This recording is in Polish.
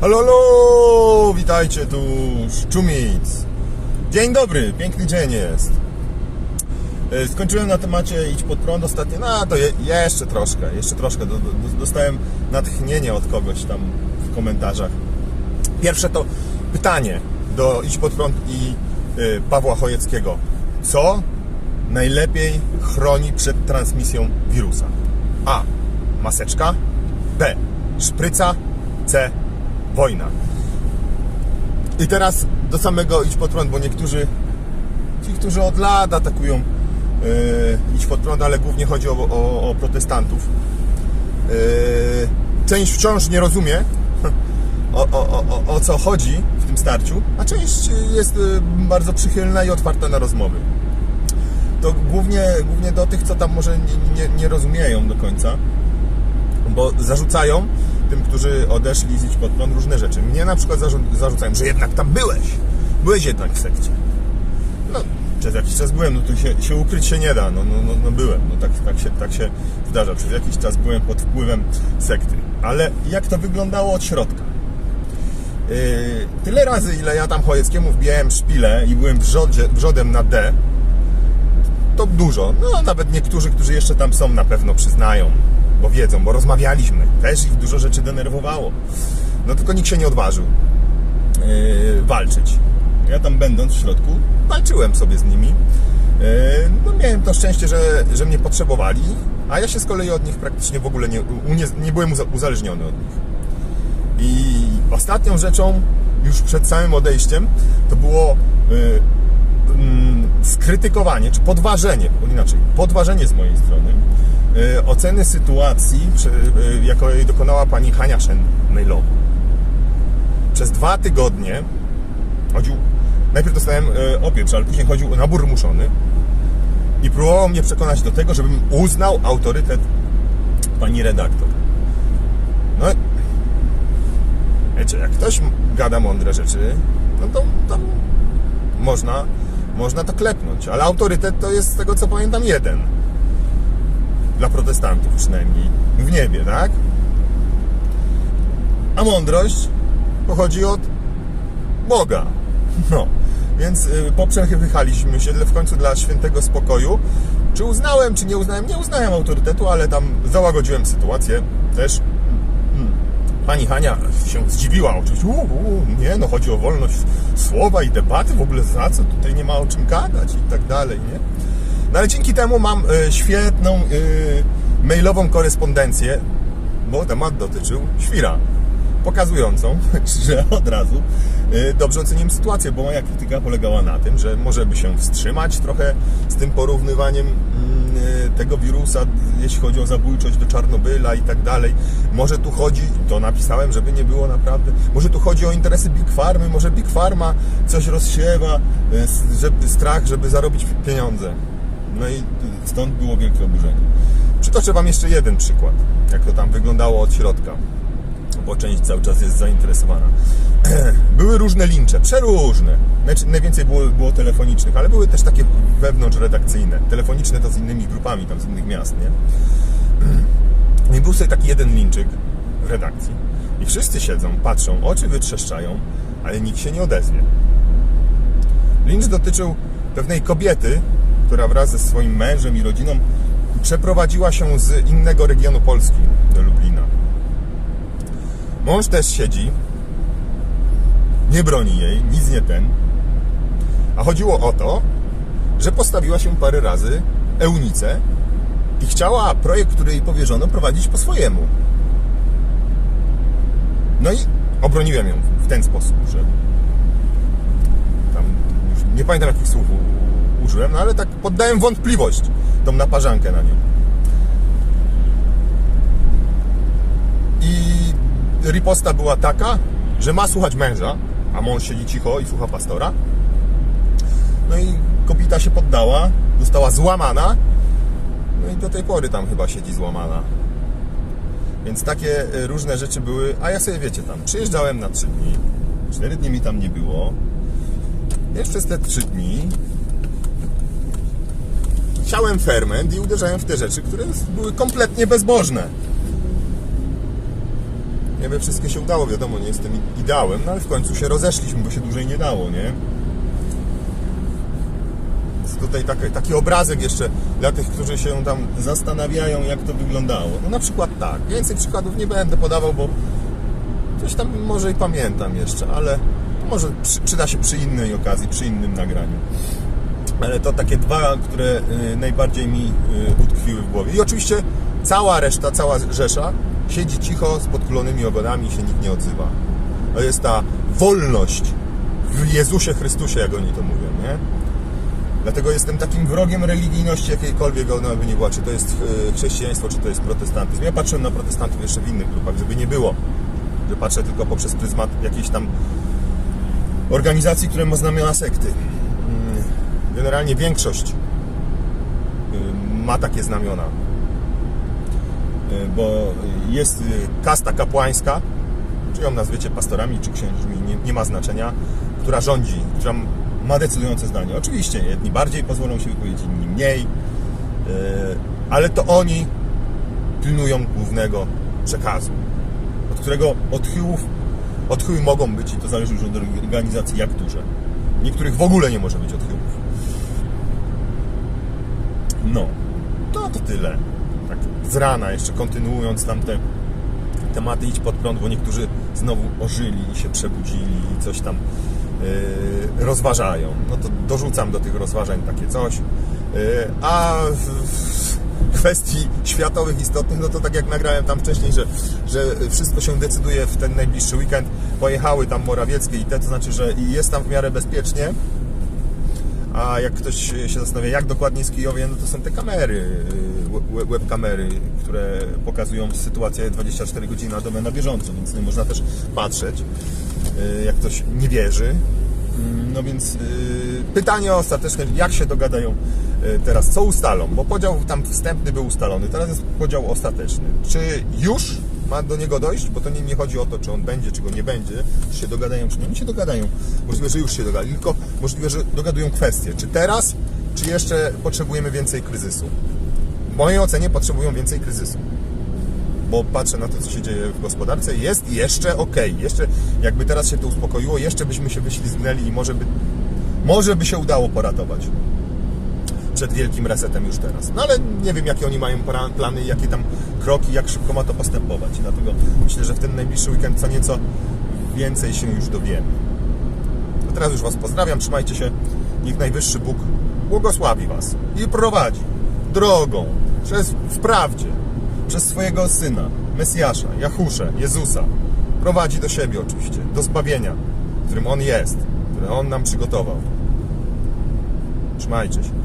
Halo, halo! Witajcie tu Szczumic. Dzień dobry, piękny dzień jest. E, Skończyłem na temacie idź pod prąd ostatnio, no to je, jeszcze troszkę, jeszcze troszkę. Do, do, dostałem natchnienie od kogoś tam w komentarzach. Pierwsze to pytanie do idź pod prąd i y, Pawła Chojeckiego. Co najlepiej chroni przed transmisją wirusa? A. Maseczka. B. Szpryca. C. Wojna. I teraz do samego idź pod prąd, bo niektórzy, ci, którzy od lat atakują yy, idź pod prąd, ale głównie chodzi o, o, o protestantów. Yy, część wciąż nie rozumie, o, o, co chodzi w tym starciu, a część jest y, bardzo przychylna i otwarta na rozmowy. To głównie, głównie do tych, co tam może nie, nie, nie rozumieją do końca, bo zarzucają tym, którzy odeszli z Idź Pod różne rzeczy. Mnie na przykład zarzu- zarzucają, że jednak tam byłeś. Byłeś jednak w sekcie. No, przez jakiś czas byłem, no to się, się ukryć się nie da, no, no, no, no byłem, no tak, tak, się, tak się zdarza. Przez jakiś czas byłem pod wpływem sekty. Ale jak to wyglądało od środka? Yy, tyle razy, ile ja tam Chojeckiemu wbijałem szpilę i byłem wrzodzie, wrzodem na D, to dużo. No nawet niektórzy, którzy jeszcze tam są, na pewno przyznają, bo wiedzą, bo rozmawialiśmy. Też ich dużo rzeczy denerwowało. No tylko nikt się nie odważył yy, walczyć. Ja tam będąc w środku, walczyłem sobie z nimi. Yy, no miałem to szczęście, że, że mnie potrzebowali, a ja się z kolei od nich praktycznie w ogóle nie, nie, nie byłem uza- uzależniony od nich. I ostatnią rzeczą, już przed samym odejściem, to było y, mm, skrytykowanie, czy podważenie, inaczej, podważenie z mojej strony y, oceny sytuacji, przy, y, jaką jej dokonała pani Hania Szen. Przez dwa tygodnie chodził, najpierw dostałem y, opieprz, ale później chodził nabór muszony i próbował mnie przekonać do tego, żebym uznał autorytet pani redaktor. No Wiecie, jak ktoś gada mądre rzeczy, no to tam można, można to klepnąć. Ale autorytet to jest z tego co pamiętam jeden. Dla protestantów przynajmniej. W niebie, tak? A mądrość pochodzi od Boga. No. Więc y, poprzechychaliśmy się w końcu dla świętego spokoju. Czy uznałem, czy nie uznałem? Nie uznałem autorytetu, ale tam załagodziłem sytuację też. Pani Hania się zdziwiła oczywiście. U, u, nie, no chodzi o wolność słowa i debaty, w ogóle za co? Tutaj nie ma o czym gadać i tak dalej, nie? No ale dzięki temu mam e, świetną e, mailową korespondencję, bo temat dotyczył świra, pokazującą, że od razu e, dobrze oceniłem sytuację, bo moja krytyka polegała na tym, że może by się wstrzymać trochę z tym porównywaniem mm, tego wirusa, jeśli chodzi o zabójczość do Czarnobyla i tak dalej. Może tu chodzi, to napisałem, żeby nie było naprawdę, może tu chodzi o interesy Big Farmy, może Big Pharma coś rozsiewa, e, żeby, strach, żeby zarobić pieniądze. No i stąd było wielkie oburzenie. Przytoczę Wam jeszcze jeden przykład, jak to tam wyglądało od środka, bo część cały czas jest zainteresowana. Były różne lincze, przeróżne. Najwięcej było, było telefonicznych, ale były też takie wewnątrzredakcyjne. Telefoniczne to z innymi grupami, tam z innych miast, nie? I był sobie taki jeden linczyk w redakcji. I wszyscy siedzą, patrzą, oczy wytrzeszczają, ale nikt się nie odezwie. Lincz dotyczył pewnej kobiety, która wraz ze swoim mężem i rodziną przeprowadziła się z innego regionu Polski do Lublina. Mąż też siedzi, nie broni jej, nic nie ten. A chodziło o to, że postawiła się parę razy Eunicę i chciała projekt, który jej powierzono, prowadzić po swojemu. No i obroniłem ją w ten sposób, że tam już nie pamiętam jakich słów użyłem, no ale tak poddałem wątpliwość tą naparzankę na nią. I riposta była taka, że ma słuchać męża, a mąż siedzi cicho i słucha pastora. No i kobieta się poddała, została złamana. No i do tej pory tam chyba siedzi złamana. Więc takie y, różne rzeczy były, a ja sobie wiecie tam, przyjeżdżałem na 3 dni, 4 dni mi tam nie było. Więc przez te 3 dni siałem ferment i uderzałem w te rzeczy, które były kompletnie bezbożne. Nie by wszystkie się udało, wiadomo, nie jestem ideałem, no ale w końcu się rozeszliśmy, bo się dłużej nie dało, nie? Tutaj taki, taki obrazek jeszcze dla tych, którzy się tam zastanawiają, jak to wyglądało. No na przykład tak. Więcej przykładów nie będę podawał, bo coś tam może i pamiętam jeszcze, ale może przy, przyda się przy innej okazji, przy innym nagraniu. Ale to takie dwa, które y, najbardziej mi y, utkwiły w głowie. I oczywiście cała reszta, cała rzesza siedzi cicho z podkulonymi ogonami i się nikt nie odzywa. To jest ta wolność w Jezusie Chrystusie, jak oni to mówią, nie? Dlatego jestem takim wrogiem religijności jakiejkolwiek ona by nie była, czy to jest y, chrześcijaństwo, czy to jest protestantyzm. Ja patrzę na protestantów jeszcze w innych grupach, żeby nie było, że patrzę tylko poprzez pryzmat jakiejś tam organizacji, które ma znamiona sekty. Generalnie większość y, ma takie znamiona. Y, Bo jest y, kasta kapłańska, czy ją nazwiecie pastorami, czy księżmi, nie, nie ma znaczenia, która rządzi, która ma decydujące zdanie. Oczywiście jedni bardziej pozwolą się wypowiedzieć, inni mniej, ale to oni pilnują głównego przekazu, od którego odchyłów, odchyły mogą być i to zależy już od organizacji jak duże. Niektórych w ogóle nie może być odchyłów. No, to to tyle. Tak z rana jeszcze kontynuując tamte tematy idź pod prąd, bo niektórzy znowu ożyli i się przebudzili i coś tam yy, rozważają. No to dorzucam do tych rozważań takie coś. Yy, a w, w kwestii światowych, istotnych, no to tak jak nagrałem tam wcześniej, że, że wszystko się decyduje w ten najbliższy weekend. Pojechały tam Morawieckie i te, to znaczy, że jest tam w miarę bezpiecznie. A jak ktoś się zastanawia, jak dokładnie jest Kijowie, no to są te kamery, we- webkamery, które pokazują sytuację 24 godziny na dobę na bieżąco, więc nie można też patrzeć, y, jak ktoś nie wierzy. Mm, No więc y, pytanie ostateczne, jak się dogadają y, teraz, co ustalą, bo podział tam wstępny był ustalony, teraz jest podział ostateczny. Czy już ma do niego dojść, bo to nie, nie chodzi o to, czy on będzie, czy go nie będzie, czy się dogadają, czy nie. Oni się dogadają. Możliwe, że już się dogadali, tylko możliwe, że dogadują kwestie. Czy teraz, czy jeszcze potrzebujemy więcej kryzysu? W mojej ocenie potrzebują więcej kryzysu. Bo patrzę na to, co się dzieje w gospodarce, jest jeszcze ok. Jeszcze, jakby teraz się to uspokoiło, jeszcze byśmy się wyślizgnęli i może by, może by się udało poratować przed wielkim resetem już teraz. No ale nie wiem, jakie oni mają plany, jakie tam kroki, jak szybko ma to postępować. Dlatego myślę, że w ten najbliższy weekend co nieco więcej się już dowiemy. A teraz już Was pozdrawiam, trzymajcie się. Niech Najwyższy Bóg błogosławi Was i prowadzi drogą przez, w prawdzie przez swojego Syna, Mesjasza, Jachusze, Jezusa. Prowadzi do siebie oczywiście, do zbawienia, którym On jest, które On nam przygotował. Trzymajcie się.